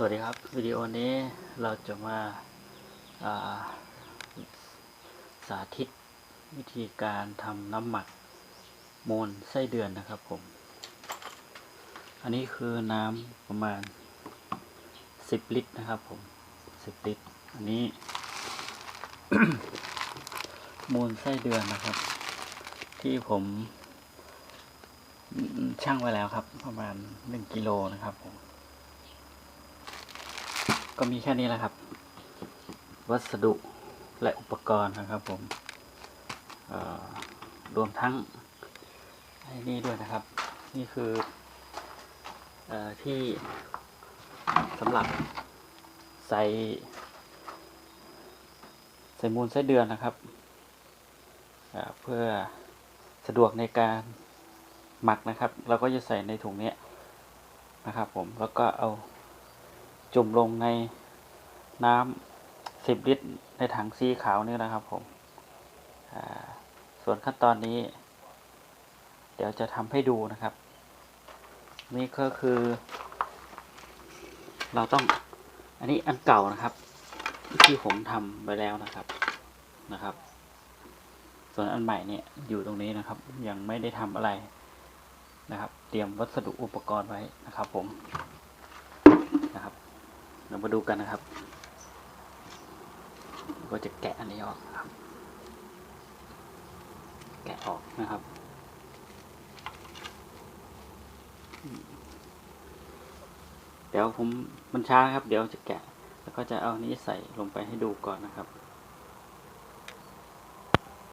สวัสดีครับ วิดีโอนี้เราจะมาาสาธิตวิธีการทำน้ำหมักมูลไส้เดือนนะครับผม อันนี้คือน้ำประมาณ 10 ลิตรนะครับผม 10 ลิตร อันนี้ มูลไส้เดือนนะครับ ที่ผมอืมช่างไว้แล้วครับ ประมาณ 1กิโลนะครับผม ก็มีแค่นี้แหละครับ วัสดุและอุปกรณ์นะครับผมรวมทั้งไอ้นี่ด้วยนะครับ นี่คืออที่สำหรับใส่ใส่มูลไส้เดือนนะครับเเพื่อสะดวกในการหมักนะครับ เราก็จะใส่ในถุงนี้นะครับผมแล้วก็เอา จุ่มลงในน้ำสิบลิตรในถังสีขาวนี่นะครับผมส่วนขั้นตอนนี้ เดี๋ยวจะทำให้ดูนะครับ นี่ก็คือ เราต้องอันนี้อันเก่านะครับ ที่ผมทำไปแล้วนะครับนะครับ ส่วนอันใหม่เนี่ยอยู่ตรงนี้นะครับ ยังไม่ได้ทำอะไรนะครับ เตรียมวัสดุอุปกรณ์ไว้นะครับผม เรามาดูกันนะครับ ก็จะแกะอันนี้ออกครับ แกะออกนะครับ เดี๋ยวผมมันช้าครับ เดี๋ยวจะแกะ แล้วก็จะเอานี้ใส่ลงไปให้ดูก่อนนะครับ